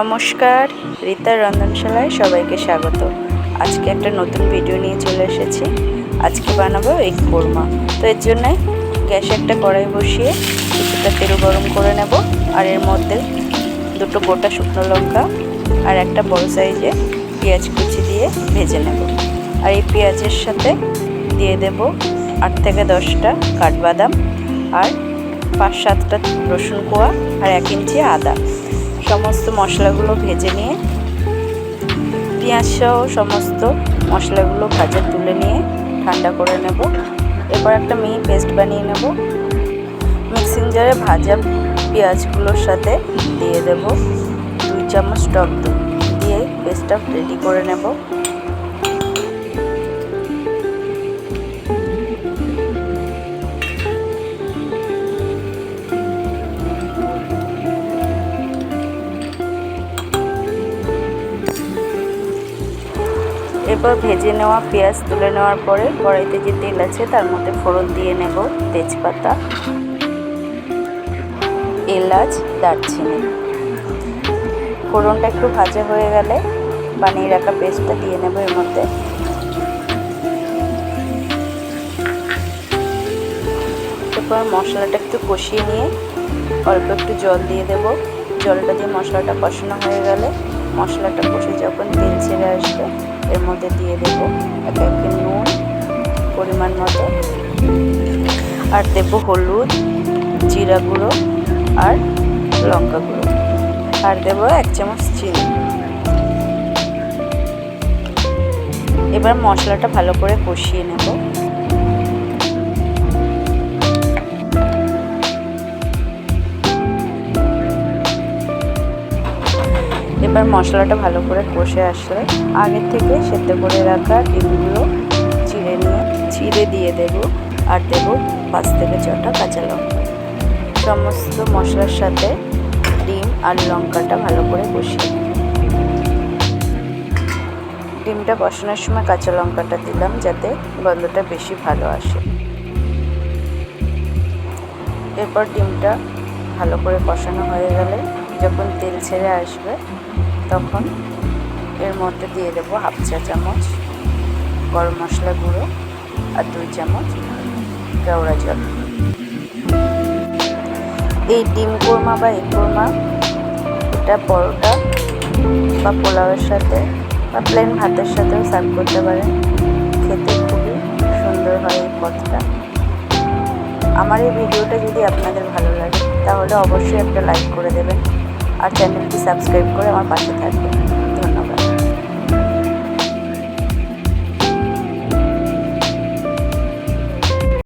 নমস্কার রীতার রন্ধনশালায় সবাইকে স্বাগত। আজকে একটা নতুন ভিডিও নিয়ে চলে এসেছি। আজকে বানাবো এগ কোরমা। তো এর জন্য গ্যাসে একটা কড়াই বসিয়ে কিছুটা তেল গরম করে নেব, আর এর মধ্যে দুটো গোটা শুকনো লঙ্কা আর একটা বড় সাইজে পেঁয়াজ কুচি দিয়ে ভেজে নেব। আর এই পেঁয়াজের সাথে দিয়ে দেব আট থেকে দশটা কাঠবাদাম আর পাঁচ সাতটা রসুন কোয়া আর এক ইঞ্চি আদা। সমস্ত মশলাগুলো ভেজে নিয়ে পেঁয়াজ সহ সমস্ত মশলাগুলো ভাজা তুলে নিয়ে ঠান্ডা করে নেব। এরপর একটা মিহি পেস্ট বানিয়ে নেব। মিক্সিং জারে ভাজা পেঁয়াজগুলোর সাথে দিয়ে দেব। দুই চামচ টক দিয়ে পেস্টটা রেডি করে নেব। এরপর ভেজে নেওয়া পেঁয়াজ তুলে নেওয়ার পরে কড়াইতে যে তেল আছে তার মধ্যে ফোড়ন দিয়ে নেব তেজপাতা, এলাচ, দারচিনি। ফোড়নটা একটু ভাজা হয়ে গেলে বানিয়ে রাখা পেস্টটা দিয়ে নেব এর মধ্যে। এরপর মশলাটা একটু কষিয়ে নিয়ে অল্প একটু জল দিয়ে দেব। জলটা দিয়ে মশলাটা কষানো হয়ে গেলে মশলাটা কষে যখন তেল ছেড়ে আসবে, এর মধ্যে দিয়ে দেব এক এক নুন পরিমাণ মতো। আর দেব হলুদ, জিরা গুঁড়ো আর লঙ্কা গুঁড়ো। আর দেব এক চামচ চিনি। এবার মশলাটা ভালো করে কষিয়ে নেব। এবার মশলাটা ভালো করে কষে আসলে আগে থেকে সেদ্ধ করে রাখা ডিমগুলো চিড়ে নিয়ে, চিড়ে দিয়ে দেব আর দেব পাঁচ থেকে ছটা কাঁচা লঙ্কা। সমস্ত মশলার সাথে ডিম আর লঙ্কাটা ভালো করে কষিয়ে ডিমটা কষানোর সময় কাঁচা লঙ্কাটা দিলাম যাতে গন্ধটা বেশি ভালো আসে। এরপর ডিমটা ভালো করে কষানো হয়ে গেলে যখন তেল ছেড়ে আসবে, তখন এর মধ্যে দিয়ে দেবো হাফ চা চামচ গরম মশলা গুঁড়ো আর দুই চামচ কেওড়া জল। এই ডিম কোরমা বা এই কোরমা, এটা পরোটা বা পোলাওয়ের সাথে বা প্লেন ভাতের সাথেও সার্ভ করতে পারেন। খেতে খুবই সুন্দর হয় এই পথটা আমার এই ভিডিওটা যদি আপনাদের ভালো লাগে, তাহলে অবশ্যই একটা লাইক করে দেবেন। আর চ্যানেলটি সাবস্ক্রাইব করে আমার পাশে থাকবেন